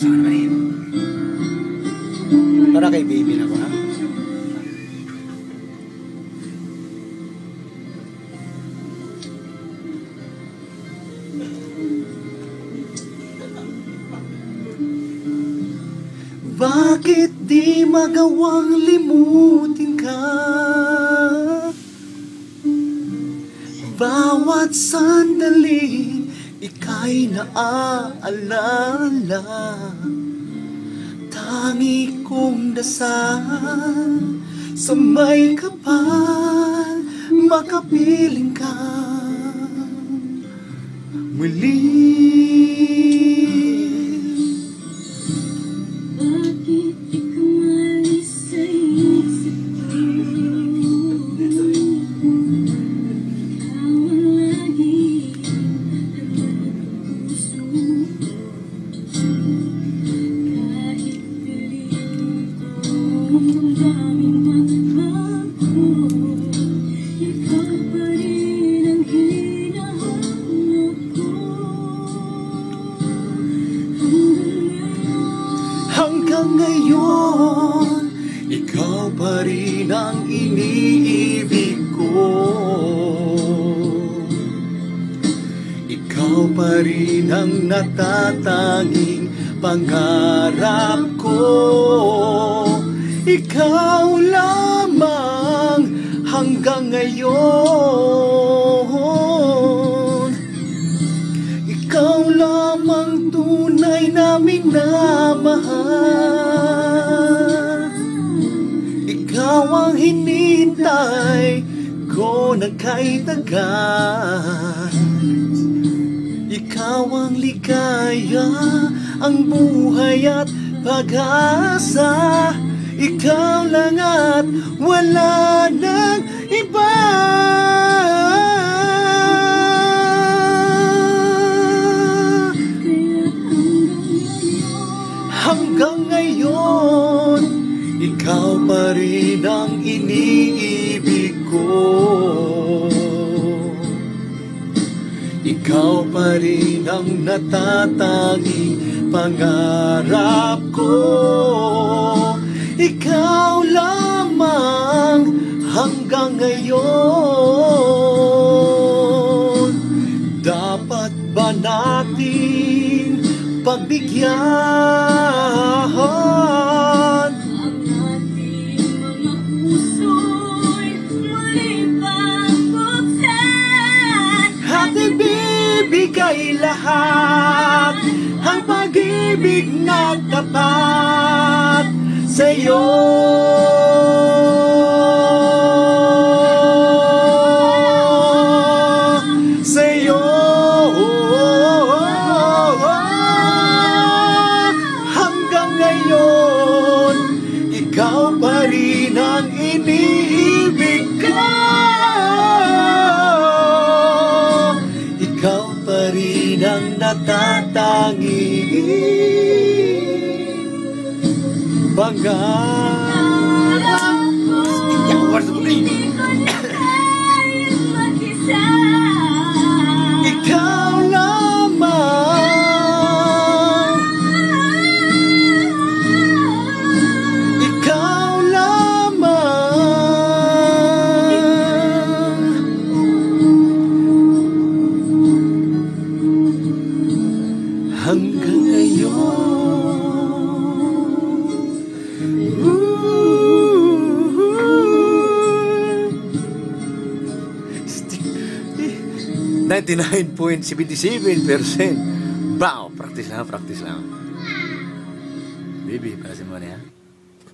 Yun? Para kay baby na ha? Bakit di magawang limutin ka? Bawat sandali ika'y naaalala Tangi kong dasal. Sa may kapal Makapiling ka. Muli Hanggang ngayon ikaw pa rin ang iniibig ko. Ikaw pa rin ang natatanging pangarap ko. Ikaw lamang hanggang ngayon. Ikaw lamang tunay na minamahal Ikaw ang hinintay ko na kay tagal Ikaw ang ligaya, ang buhay at pag-asa. Ikaw lang at wala nang ikaw pa rin ang iniibig ko. Ikaw pa rin ang natatanging pangarap ko. Ikaw lamang hanggang ngayon. Dapat ba natin pagbigyan? Ibibigay lahat ang pag-ibig na tapat. Sa'yo. Ang natatanging pangarap ko. 99.77%. Wow! Practice lang, practice lang. Baby, para sa mo na yan.